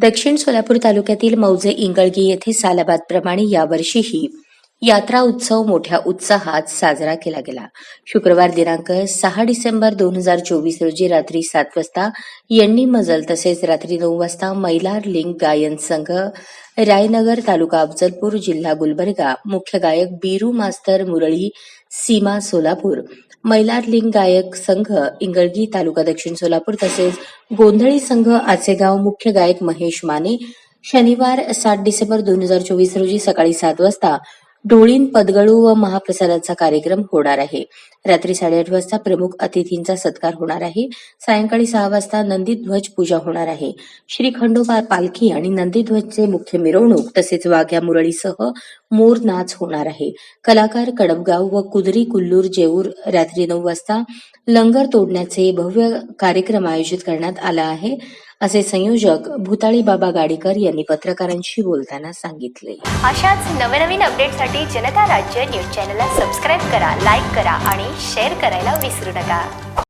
दक्षिण सोलापूर तालुक्यातील मौजे इंगळगी येथे सालाबादप्रमाणे यावर्षीही यात्रा उत्सव मोठ्या उत्साहात साजरा केला गेला. शुक्रवार दिनांक सहा डिसेंबर दोन हजार चोवीस रोजी रात्री सात वाजता यांनी मजल तसेच रात्री नऊ वाजता मैलार लिंग गायन संघ रायनगर तालुका अफजलपूर जिल्हा गुलबर्गा मुख्य गायक बीरू मास्तर मुरळी सीमा सोलापूर मैलारलिंग गायक संघ इंगळगी तालुका दक्षिण सोलापूर तसेच गोंधळी संघ आचेगाव मुख्य गायक महेश माने शनिवार सात डिसेंबर दोन हजार चोवीस रोजी सकाळी सात वाजता डोळीन पदगळू व महाप्रसादाचा कार्यक्रम होणार आहे. रात्री साडेआठ वाजता प्रमुख अतिथींचा सत्कार होणार आहे. सायंकाळी सहा वाजता नंदीध्वज पूजा होणार आहे. श्री खंडोबा पालखी आणि नंदीध्वजचे मुख्य मिरवणूक तसेच वाघ्या मुरळीसह मोर नाच होणार आहे. कलाकार कडबगाव व कुदरी कुल्लूर जेऊर रात्री नऊ वाजता लंगर तोडण्याचे भव्य कार्यक्रम आयोजित करण्यात आला आहे असे संयोजक भूताळी बाबा गाडीकर यांनी पत्रकारांशी बोलताना सांगितले. अशाच नवनवीन अपडेटसाठी जनता राज्य न्यूज चॅनलला सबस्क्राईब करा लाईक करा आणि शेअर करायला विसरू नका.